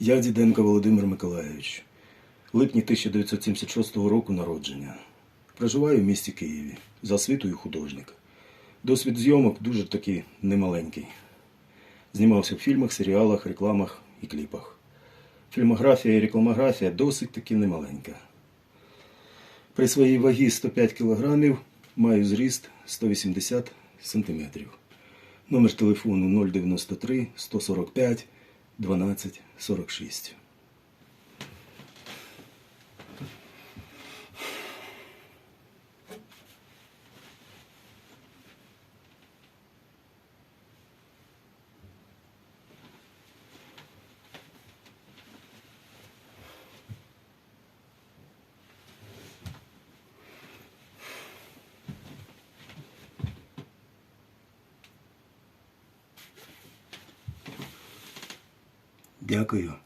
Я Діденко Володимир Миколайович, липні 1976 року народження. Проживаю в місті Києві за освітою художник. Досвід зйомок дуже таки немаленький. Знімався в фільмах, серіалах, рекламах і кліпах. Фільмографія і рекламографія досить таки немаленька. При своїй вагі 105 кг маю зріст 180 см. Номер телефону 093 145 12.46逆よ。